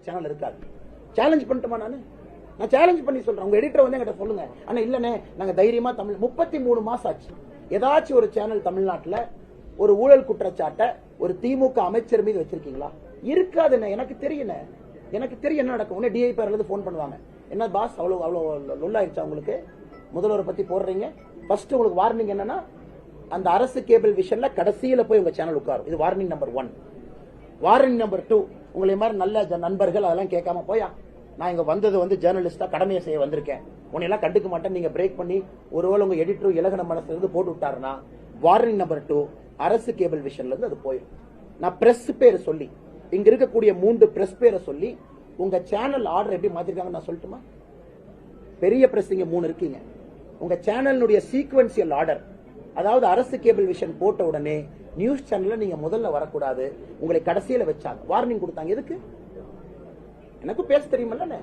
உங்க சேனல் இருக்காது. சேலஞ்ச் பண்ணட்டுமா நான்? நான் சேலஞ்ச் பண்ணி சொல்றேன். உங்க எடிட்டர் வந்து என்கிட்ட சொல்லுங்க. ஆனா இல்லனே நாங்க தைரியமா தமிழ் முப்பத்தி மூணு மாசம் ஆச்சு. ஏதாச்சும் ஒரு சேனல் தமிழ்நாட்டில் ஒரு ஊழல் குற்றச்சாட்டை ஒரு திமுக அமைச்சர் மீது வச்சிருக்கீங்களா? இருக்காதுண்ணே. எனக்கு தெரியுண்ணே. எனக்கு தெரியும் என்ன நடக்கும். உடனே டிஐ பேர்ல ஃபோன் பண்ணுவாங்க. என்ன பாஸ் அவ்வளோ அவ்வளோ லொல்லாயிருச்சா உங்களுக்கு? முதல்வரை பற்றி போடுறீங்க. ஃபர்ஸ்ட் உங்களுக்கு வார்னிங் என்னன்னா அந்த அரசு கேபிள் விஷன்ல கடைசியில் போய் உங்கள் சேனல் உட்காரும். இது warning number one warning number two உங்களை மாதிரி நல்ல நண்பர்கள் அதெல்லாம் கேட்காம போயா? நான் இங்க வந்தது வந்து ஜேர்னலிஸ்டா கடமையை செய்ய வந்திருக்கேன். உன்னை எல்லாம் கண்டுக்க மாட்டேன் நீங்க பிரேக் பண்ணி ஒருவேளை உங்க எடிட்டரும் இலகன மனசுல இருந்து போட்டு விட்டாருன்னா வார்னிங் நம்பர் டூ அரசு கேபிள் விஷன்ல இருந்து அது போயிடும். நான் பிரஸ் பேர் சொல்லி இங்க இருக்கக்கூடிய மூன்று பிரஸ் பேரை சொல்லி உங்க சேனல் ஆர்டர் எப்படி மாத்திருக்காங்கன்னு நான் சொல்லட்டுமா? பெரிய பிரஸ் இங்க மூணு இருக்கீங்க. உங்க சேனலினுடைய சீக்வன்சியல் ஆர்டர் அதாவது அரசு கேபிள் விஷன் போட்ட உடனே நியூஸ் சேனல்ல நீங்க முதல்ல வரக்கூடாது. உங்களை கடைசியில வச்சாங்க. வார்னிங் கொடுத்தாங்க. எதுக்கு? எனக்கும் பேச தெரியுமல்ல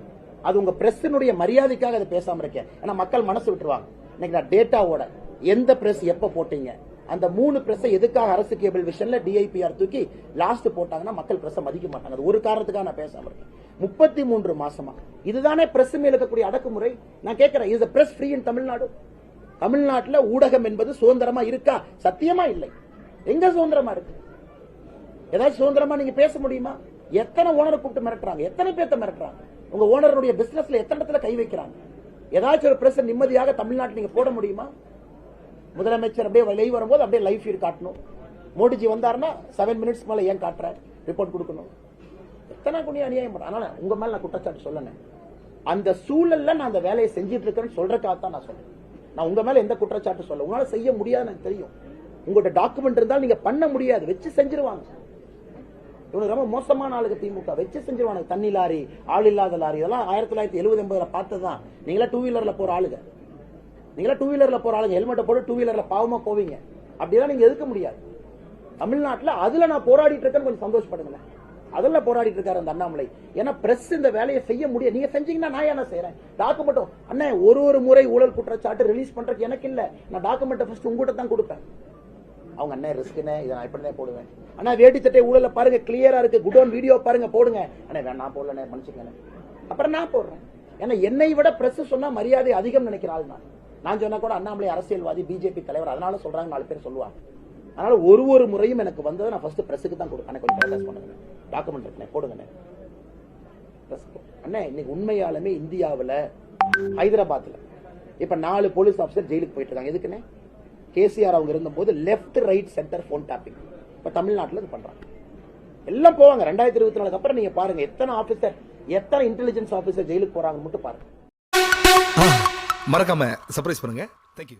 அது உங்க பிரஸினுடைய மரியாதைக்காக அதை பேசாம இருக்கேன். ஏன்னா மக்கள் மனசு விட்டுருவாங்க. இன்னைக்கு நான் டேட்டாவோட எந்த பிரஸ் எப்ப போட்டீங்க? அந்த மூணு பிரஸ் எதுக்காக அரசு கேபிள் விஷன்ல டிஐபிஆர் தூக்கி லாஸ்ட் போட்டாங்கன்னா மக்கள் பிரஸ் மதிக்க மாட்டாங்க. அது ஒரு காரணத்துக்காக நான் பேசாம இருக்கேன். முப்பத்தி மூன்று மாசமா. இதுதானே பிரஸ் மேல இருக்கக்கூடிய அடக்குமுறை? நான் கேட்கிறேன். இது பிரஸ் ஃப்ரீ இன் தமிழ்நாடு தமிழ்நாட்டில் ஊடகம் என்பது சுதந்திரமா இருக்கா? சத்தியமா இல்லை. எங்க சுதந்திரமா இருக்கு? ஏதாச்சும் சுதந்திரமா நீங்க பேச முடியுமா? எத்தனை ஓனரை கூப்பிட்டு மிரட்டுறாங்க? எத்தனை பேர்த்த மிரட்டுறாங்க? உங்க ஓனருடைய பிசினஸ்ல எத்தனை இடத்துல கை வைக்கிறாங்க? ஏதாச்சும் ஒரு பிரஸ் நிம்மதியாக தமிழ்நாட்டில் நீங்க போட முடியுமா? முதலமைச்சர் அப்படியே லைவ் வரும்போது அப்படியே லைஃப் ஃபீட் காட்டணும். மோடிஜி வந்தாருன்னா செவன் மினிட்ஸ் மேல ஏன் காட்டுற ரிப்போர்ட் கொடுக்கணும். எத்தனை குணி அநியாயம் அதனால உங்க மேல நான் குற்றச்சாட்டு சொல்லணும் அந்த சூழல்ல நான் அந்த வேலையை செஞ்சுட்டு இருக்கேன்னு சொல்றதுக்காக தான் நான் சொல்றேன். நான் உங்க மேல எந்த குற்றச்சாட்டு சொல்ல உங்களால செய்ய முடியாதுன்னு எனக்கு தெரியும். உங்கள்ட்ட டாக்குமெண்ட் இருந்தால் நீங்க பண்ண முடியாது. வச்சு செஞ்சிருவாங்க. இவனுக்கு ரொம்ப மோசமான ஆளுங்க திமுக. வச்சு செஞ்சிருவாங்க தண்ணி லாரி ஆள் இல்லாத லாரி இதெல்லாம் ஆயிரத்தி தொள்ளாயிரத்தி எழுபது எண்பதுல பார்த்ததுதான். நீங்களா டூ வீலர்ல போற ஆளுங்க. நீங்களா டூ வீலர்ல போற ஆளுங்க. ஹெல்மெட்டை போட்டு டூ வீலர்ல பாவமா போவீங்க. அப்படியெல்லாம் நீங்க எதுக்க முடியாது. தமிழ்நாட்டுல அதுல நான் போராடிட்டு இருக்கேன்னு கொஞ்சம் சந்தோஷப்படுங்களேன். அதுல போராடிட்டு இருக்காரு அந்த அண்ணாமலை. ஏன்னா பிரஸ் இந்த வேலையை செய்ய முடியாது நீங்க செஞ்சீங்கன்னா நான் என்ன செய்யறேன் டாக்குமெண்ட்டும் அண்ணே ஒரு ஒரு முறை ஊழல் குற்றச்சாட்டு ரிலீஸ் பண்றதுக்கு எனக்கு இல்ல. நான் டாக்குமெண்ட் ஃபர்ஸ்ட் உங்ககிட்ட தான் கொடுப்பேன். அவங்க அண்ணன் ரிஸ்க்குன்னு இதை நான் எப்படி போடுவேன். அண்ணா வேட்டி சட்டை ஊழல பாருங்க கிளியரா இருக்கு. குடோன் வீடியோ பாருங்க போடுங்க. அண்ணா வேணா நான் போடலண்ணே அப்புறம் நான் போடுறேன். ஏன்னா என்னை விட பிரஸ் சொன்னா மரியாதை அதிகம் நினைக்கிற ஆள் நான். நான் சொன்னா கூட அண்ணாமலை அரசியல்வாதி பிஜேபி தலைவர் அதனால சொல்றாங்க நாலு பேர் சொல்லுவாங்க. அதனால ஒரு ஒரு முறையும் எனக்கு வந்ததை நான் ஃபர்ஸ்ட் பிரஸுக்கு தான் கொடுப்பேன். கொஞ்சம் ப்ரொடெஸ்ட் டாக்குமெண்ட் இருக்குண்ணே போடுங்கண்ணே. Press அண்ணே இன்னைக்கு உண்மையாலுமே இந்தியாவில் ஹைதராபாத்ல இப்ப நாலு போலீஸ் ஆஃபீஸர் ஜெயிலுக்கு போயிட்டு இருக்காங்க. எதுக்குண்ணே? கேசிஆர் அவங்க இருந்தபோது left right centre phone tapping இப்ப தமிழ்நாட்டில் இது பண்றாங்க. எல்லாம் போவாங்க. ரெண்டாயிரத்தி இருபத்தி நாலுக்கு அப்புறம் நீங்க பாருங்க எத்தனை ஆபீசர் எத்தனை இன்டெலிஜென்ஸ் ஆபீசர் ஜெயிலுக்கு போறாங்கன்னு மட்டும் பாருங்க. மறக்காம சர்ப்ரைஸ் பண்ணுங்க. தேங்க்யூ